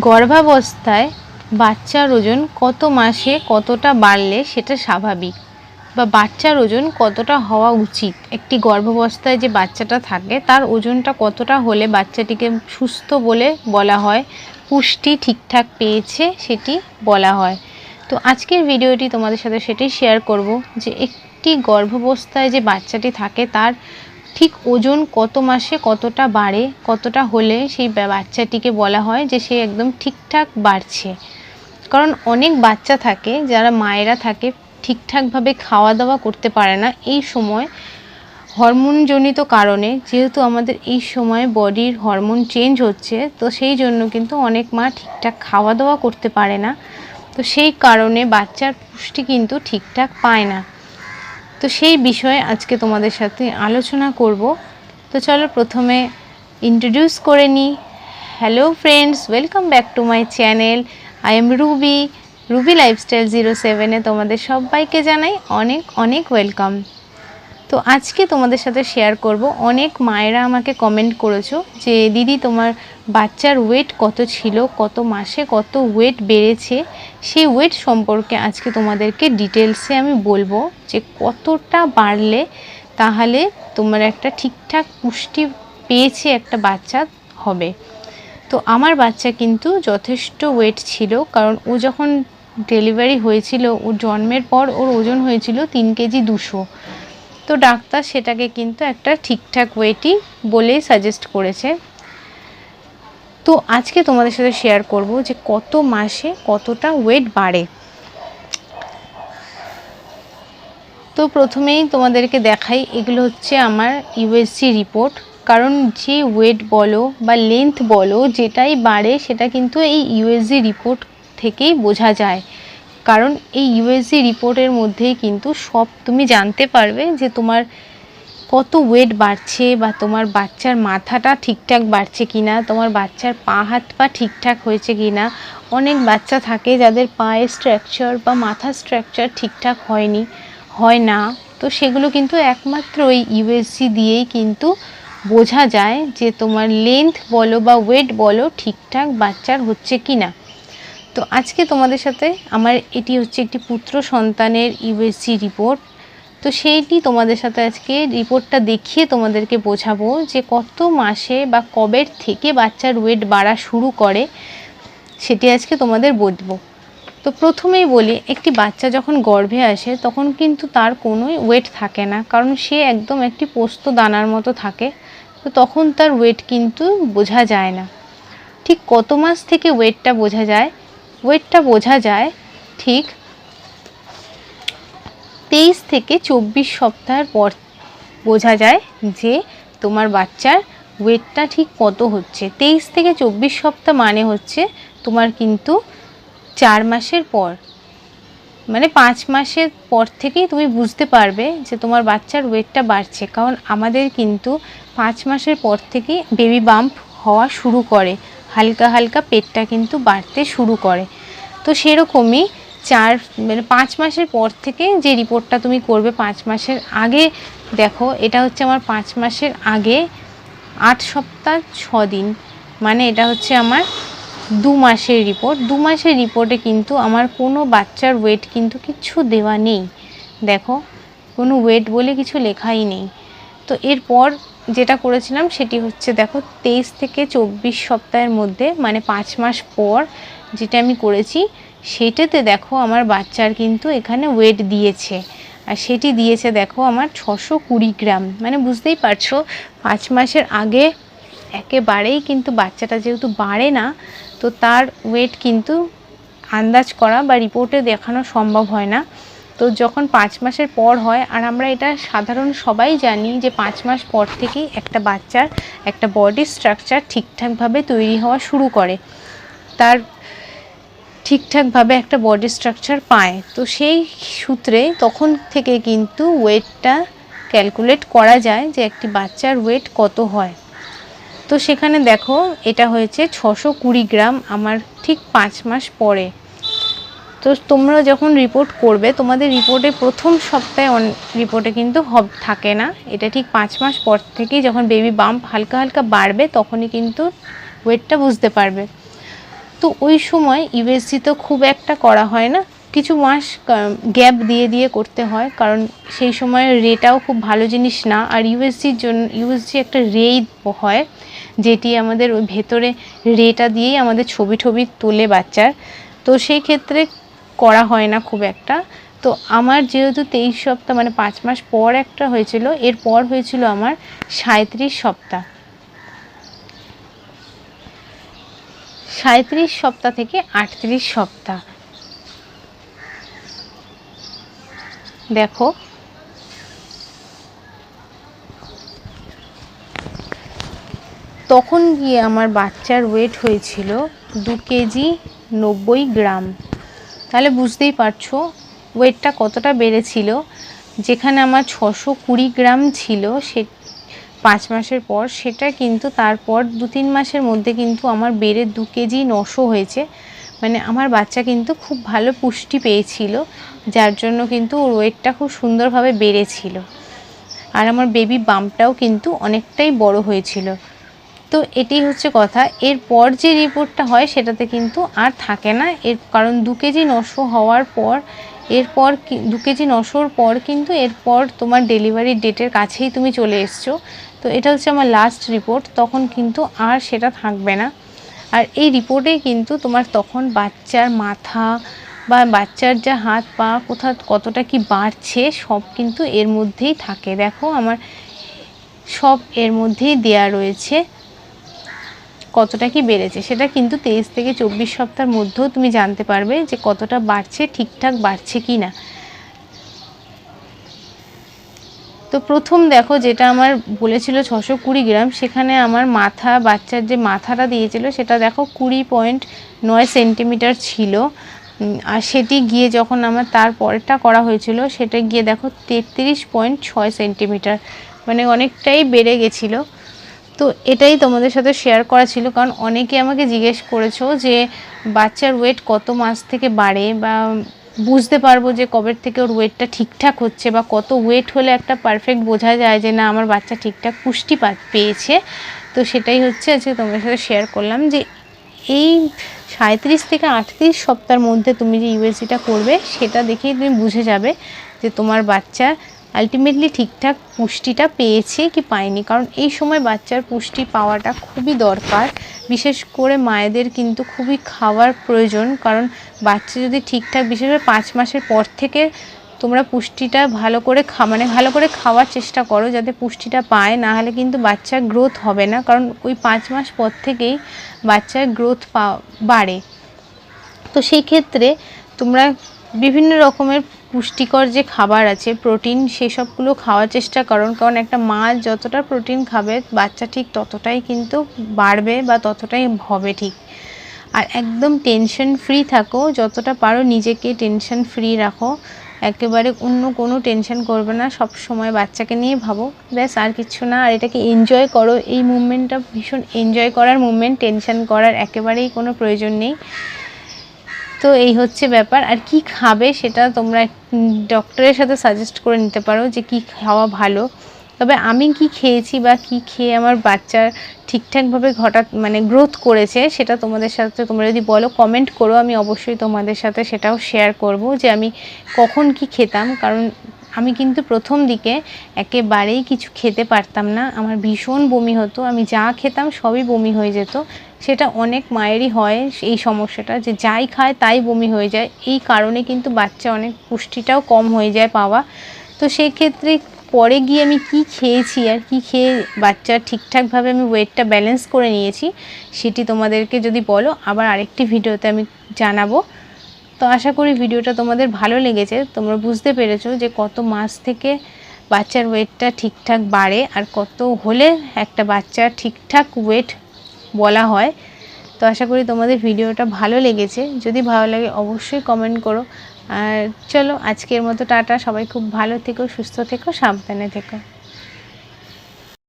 গর্ভাবস্থায় বাচ্চার ওজন কত মাসে কতটা বাড়লে সেটা স্বাভাবিক? বা বাচ্চার ওজন কতটা হওয়া উচিত? একটি গর্ভাবস্থায় যে বাচ্চাটা থাকে, তার ওজনটা কতটা হলে বাচ্চাটিকে সুস্থ বলে বলা হয়, পুষ্টি ঠিকঠাক পেয়েছে সেটি বলা হয়। তো আজকের ভিডিওটি তোমাদের সাথে সেটাই শেয়ার করব যে একটি গর্ভাবস্থায় যে বাচ্চাটি থাকে, তার ঠিক ওজন কত মাসে কতটা বাড়ে, কতটা হলে সেই বাচ্চাটিকে বলা হয় যে সে একদম ঠিকঠাক বাড়ছে। কারণ অনেক বাচ্চা থাকে, যারা মায়েরা থাকে, ঠিকঠাকভাবে খাওয়া দাওয়া করতে পারে না এই সময় হরমোনজনিত কারণে। যেহেতু আমাদের এই সময় বডির হরমোন চেঞ্জ হচ্ছে, তো সেই জন্য কিন্তু অনেক মা ঠিকঠাক খাওয়া দাওয়া করতে পারে না। তো সেই কারণে বাচ্চার পুষ্টি কিন্তু ঠিকঠাক পায় না। তো সেই বিষয়ে আজকে তোমাদের সাথে আলোচনা করব। তো চলো প্রথমে ইন্ট্রোডিউস করে নিই। Hello friends welcome back to my channel I am Ruby Ruby lifestyle zero সেভেনে তোমাদের সবাইকে জানাই অনেক অনেক ওয়েলকাম তো আজকে তোমাদের সাথে শেয়ার করব। অনেক মায়েরা আমাকে কমেন্ট করেছ যে, দিদি, তোমার বাচ্চার ওয়েট কত ছিল? কত মাসে কত ওয়েট বেড়েছে? সেই ওয়েট সম্পর্কে আজকে তোমাদেরকে ডিটেলসে আমি বলব যে, কতটা বাড়লে তাহলে তোমার একটা ঠিকঠাক পুষ্টি পেয়েছে একটা বাচ্চা হবে। তো আমার বাচ্চা কিন্তু যথেষ্ট ওয়েট ছিল, কারণ ও যখন ডেলিভারি হয়েছিল, ও জন্মের পর ওর ওজন হয়েছিল তিন কেজি দুশো। তো ডাক্তার সেটাকে কিন্তু একটা ঠিকঠাক ওয়েটই বলেই সাজেস্ট করেছে। তো আজকে তোমাদের সাথে শেয়ার করব যে কত মাসে কতটা ওয়েট বাড়ে। তো প্রথমেই তোমাদেরকে দেখাই, এগুলো হচ্ছে আমার ইউএসজি রিপোর্ট কারণ যে ওয়েট বলো বা লেন্থ বলো, যেটাই বাড়ে সেটা কিন্তু এই ইউএসজি রিপোর্ট থেকেই বোঝা যায়। কারণ এই ইউএসজি রিপোর্টের মধ্যেই কিন্তু সব তুমি জানতে পারবে যে তোমার কত ওয়েট বাড়ছে বা তোমার বাচ্চার মাথাটা ঠিকঠাক বাড়ছে কি না তোমার বাচ্চার পা, হাত, পা ঠিকঠাক হয়েছে কি না অনেক বাচ্চা থাকে যাদের পায়ের স্ট্রাকচার বা মাথার স্ট্রাকচার ঠিকঠাক হয়নি, হয় না। তো সেগুলো কিন্তু একমাত্র ওই ইউএসজি দিয়েই কিন্তু বোঝা যায় যে তোমার লেন্থ বলো বা ওয়েট বলো ঠিকঠাক বাচ্চার হচ্ছে কি না তো আজকে তোমাদের সাথে আমার এটি হচ্ছে একটি পুত্র সন্তানের ইউএসজি রিপোর্ট তো সেইটি তোমাদের সাথে আজকে রিপোর্টটা দেখিয়ে তোমাদেরকে বোঝাবো যে কত মাসে বা কবের থেকে বাচ্চার ওয়েট বাড়া শুরু করে, সেটি আজকে তোমাদের বলব। তো প্রথমেই বলি, একটি বাচ্চা যখন গর্ভে আসে, তখন কিন্তু তার কোনোই ওয়েট থাকে না, কারণ সে একদম একটি পোস্ত দানার মতো থাকে, তো তখন তার ওয়েট কিন্তু বোঝা যায় না। ঠিক কত মাস থেকে ওয়েটটা বোঝা যায়? ওয়েটটা বোঝা যায় ঠিক তেইশ থেকে চব্বিশ সপ্তাহের পর বোঝা যায় যে তোমার বাচ্চার ওয়েটটা ঠিক কত হচ্ছে। তেইশ থেকে চব্বিশ সপ্তাহ মানে হচ্ছে তোমার কিন্তু চার মাসের পর। মানে পাঁচ মাসের পর থেকেই তুমি বুঝতে পারবে যে তোমার বাচ্চার ওয়েটটা বাড়ছে। কারণ আমাদের কিন্তু পাঁচ মাসের পর থেকেই বেবি বাম্প হওয়া শুরু করে। হালকা হালকা পেটটা কিন্তু বাড়তে শুরু করে। তো সেরকমই চার মানে পাঁচ মাসের পর থেকে যে রিপোর্টটা তুমি করবে পাঁচ মাসের আগে, দেখো এটা হচ্ছে আমার পাঁচ মাসের আগে আট সপ্তাহ ছ দিন মানে এটা হচ্ছে আমার দু মাসের রিপোর্ট। দু মাসের রিপোর্টে কিন্তু আমার কোনো বাচ্চার ওয়েট কিন্তু কিছু দেওয়া নেই। দেখো, কোনো ওয়েট বলে কিছু লেখাই নেই। তো এরপর যেটা করেছিলাম সেটি হচ্ছে, দেখো, তেইশ থেকে চব্বিশ সপ্তাহের মধ্যে মানে পাঁচ মাস পর যেটা আমি করেছি, সেটাতে দেখো আমার বাচ্চার কিন্তু এখানে ওয়েট দিয়েছে। আর সেটি দিয়েছে, দেখো, আমার ছশো কুড়ি গ্রাম। মানে বুঝতেই পারছ, পাঁচ মাসের আগে একেবারেই কিন্তু বাচ্চাটা যেহেতু বাড়ে না, তো তার ওয়েট কিন্তু আন্দাজ করা বা রিপোর্টে দেখানো সম্ভব হয় না। তো যখন পাঁচ মাসের পর হয়, আর আমরা এটা সাধারণ সবাই জানি যে পাঁচ মাস পর থেকেই একটা বাচ্চার একটা বডি স্ট্রাকচার ঠিকঠাকভাবে তৈরি হওয়া শুরু করে। তার ঠিকঠাকভাবে একটা বডি স্ট্রাকচার পায়। তো সেই সূত্রে তখন থেকে কিন্তু ওয়েটটা ক্যালকুলেট করা যায় যে একটি বাচ্চার ওয়েট কত হয়। তো সেখানে দেখো, এটা হয়েছে ছশো কুড়ি গ্রাম আমার ঠিক পাঁচ মাস পরে। তো তোমরা যখন রিপোর্ট করবে, তোমাদের রিপোর্টে প্রথম সপ্তাহে রিপোর্টে কিন্তু হব, থাকে না। এটা ঠিক পাঁচ মাস পর থেকেই যখন বেবি বাম্প হালকা হালকা বাড়বে, তখনই কিন্তু ওয়েটটা বুঝতে পারবে। তো ওই সময় ইউএসজি তো খুব একটা করা হয় না। কিছু মাস গ্যাপ দিয়ে দিয়ে করতে হয়, কারণ সেই সময় রেটাও খুব ভালো জিনিস না। আর ইউএসজির জন্য ইউএসজি একটা রেই হয়, যেটি আমাদের ওই ভেতরে রেটা দিয়েই আমাদের ছবি টবি তোলে বাচ্চার। তো সেই ক্ষেত্রে করা হয় না খুব একটা। তো আমার যেহেতু তেইশ সপ্তাহ মানে পাঁচ মাস পর একটা হয়েছিল, এরপর হয়েছিল আমার সাঁত্রিশ সপ্তাহ। সাঁত্রিশ সপ্তাহ থেকে আটত্রিশ সপ্তাহ। দেখো। তখন গিয়ে আমার বাচ্চার ওয়েট হয়েছিল দু কেজি নব্বই গ্রাম। তাহলে বুঝতেই পারছ ওয়েটটা কতটা বেড়েছিল। যেখানে আমার ছশো কুড়ি গ্রাম ছিল সে পাঁচ মাসের পর, সেটা কিন্তু তারপর দু তিন মাসের মধ্যে কিন্তু আমার বেড়ে দু কেজি নশো হয়েছে। মানে আমার বাচ্চা কিন্তু খুব ভালো পুষ্টি পেয়েছিল, যার জন্য কিন্তু ওর ওয়েটটা খুব সুন্দরভাবে বেড়েছিল। আর আমার বেবি বাম্পটাও কিন্তু অনেকটাই বড় হয়েছিল। তো এটি হচ্ছে কথা। এরপর যে রিপোর্টটা হয় সেটাতে কিন্তু আর থাকে না। এর কারণ দু কেজি নশো হওয়ার পর, এরপর দু কেজি নশোর পর কিন্তু এরপর তোমার ডেলিভারি ডেটের কাছেই তুমি চলে এসছো। তো এটা হচ্ছে আমার লাস্ট রিপোর্ট তখন কিন্তু আর সেটা থাকবে না। আর এই রিপোর্টেই কিন্তু তোমার তখন বাচ্চার মাথা বা বাচ্চার যা হাত পা, কোথা কতটা কি বাড়ছে, সব কিন্তু এর মধ্যেই থাকে। দেখো আমার সব এর মধ্যেই দেয়া রয়েছে। কতটা কি বেড়েছে, সেটা কিন্তু তেইশ থেকে চব্বিশ সপ্তাহের মধ্যেও তুমি জানতে পারবে যে কতটা বাড়ছে, ঠিকঠাক বাড়ছে কি না। তো প্রথম দেখো যেটা আমার বলেছিল ছশো কুড়ি গ্রাম, সেখানে আমার মাথা, বাচ্চার যে মাথাটা দিয়েছিল সেটা দেখো কুড়ি পয়েন্ট নয় সেন্টিমিটার ছিল। আর সেটি গিয়ে যখন আমার তার পরেরটা করা হয়েছিল, সেটা গিয়ে দেখো তেত্রিশ পয়েন্ট ছয় সেন্টিমিটার মানে অনেকটাই বেড়ে গেছিল। তো এটাই তোমাদের সাথে শেয়ার করা ছিল, কারণ অনেকে আমাকে জিজ্ঞেস করেছ যে বাচ্চার ওয়েট কত মাস থেকে বাড়ে বা বুঝতে পারব যে কবের থেকে ওর ওয়েটটা ঠিকঠাক হচ্ছে বা কত ওয়েট হলে একটা পারফেক্ট বোঝা যায় যে না, আমার বাচ্চা ঠিকঠাক পুষ্টি পেয়েছে। তো সেটাই হচ্ছে আজকে তোমাদের সাথে শেয়ার করলাম যে এই সাঁত্রিশ থেকে আটত্রিশ সপ্তাহের মধ্যে তুমি যে ইউএসজিটা করবে, সেটা দেখেই তুমি বুঝে যাবে যে তোমার বাচ্চা আলটিমেটলি ঠিকঠাক পুষ্টিটা পেয়েছে কি পায়নি? কারণ এই সময় বাচ্চার পুষ্টি পাওয়াটা খুবই দরকার। বিশেষ করে মায়েদের কিন্তু খুবই খাওয়ার প্রয়োজন। কারণ বাচ্চা যদি ঠিকঠাক, বিশেষ করে পাঁচ মাসের পর থেকে তোমরা পুষ্টিটা ভালো করে খা মানে ভালো করে খাওয়ার চেষ্টা করো যাতে পুষ্টিটা পায়। না হলে কিন্তু বাচ্চার গ্রোথ হবে না। কারণ ওই পাঁচ মাস পর থেকেই বাচ্চার গ্রোথ পা বাড়ে। তো সেই ক্ষেত্রে তোমরা বিভিন্ন রকমের পুষ্টিকর যে খাবার আছে, প্রোটিন, সেসবগুলো খাওয়ার চেষ্টা করুন। কারণ একটা মা যতটা প্রোটিন খাবে, বাচ্চা ঠিক ততটাই কিন্তু বাড়বে বা ততটাই হবে ঠিক। আর একদম টেনশন ফ্রি থাকো, যতটা পারো নিজেকে টেনশন ফ্রি রাখো। একেবারে অন্য কোনো টেনশন করবে না, সব সময় বাচ্চাকে নিয়ে ভাবো। ব্যাস, আর কিছু না, আর এটাকে এনজয় করো। এই মুভমেন্টটা ভীষণ এনজয় করার মুভমেন্ট টেনশন করার একেবারেই কোনো প্রয়োজন নেই। তো এই হচ্ছে ব্যাপার। আর কি খাবে সেটা তোমরা ডক্টরের সাথে সাজেস্ট করে নিতে পারো যে কি খাওয়া ভালো। তবে আমি কি খেয়েছি বা কি খেয়ে আমার বাচ্চার ঠিকঠাকভাবে হঠাৎ মানে গ্রোথ করেছে সেটা তোমাদের সাথে তোমরা যদি বলো কমেন্ট করো। আমি অবশ্যই তোমাদের সাথে সেটাও শেয়ার করব যে আমি কখন কি খেতাম। কারণ আমি কিন্তু প্রথম দিকে একেবারেই কিছু খেতে পারতাম না। আমার ভীষণ বমি হতো। আমি যা খেতাম সবই বমি হয়ে যেত। সেটা অনেক মায়েরই হয় এই সমস্যাটা, যে যাই খায় তাই বমি হয়ে যায়। এই কারণে কিন্তু বাচ্চা অনেক পুষ্টিটাও কম হয়ে যায় পাওয়া। তো সেক্ষেত্রে পরে গিয়ে আমি কি খেয়েছি আর কি খেয়ে বাচ্চা ঠিকঠাকভাবে আমি ওয়েটটা ব্যালেন্স করে নিয়েছি, সেটি তোমাদেরকে যদি বলো, আবার আরেকটি ভিডিওতে আমি জানাব। তো আশা করি ভিডিওটা তোমাদের ভালো লেগেছে। তোমরা বুঝতে পেরেছ যে কত মাস থেকে বাচ্চার ওয়েটটা ঠিকঠাক বাড়ে আর কত হলে একটা বাচ্চা ঠিকঠাক ওয়েট বলা হয়। তো আশা করি তোমাদের ভিডিওটা ভালো লেগেছে। যদি ভালো লাগে অবশ্যই কমেন্ট করো। আর চলো আজকের মতো টাটা। সবাই খুব ভালো থেকো, সুস্থ থেকো, সাবধানে থেকো।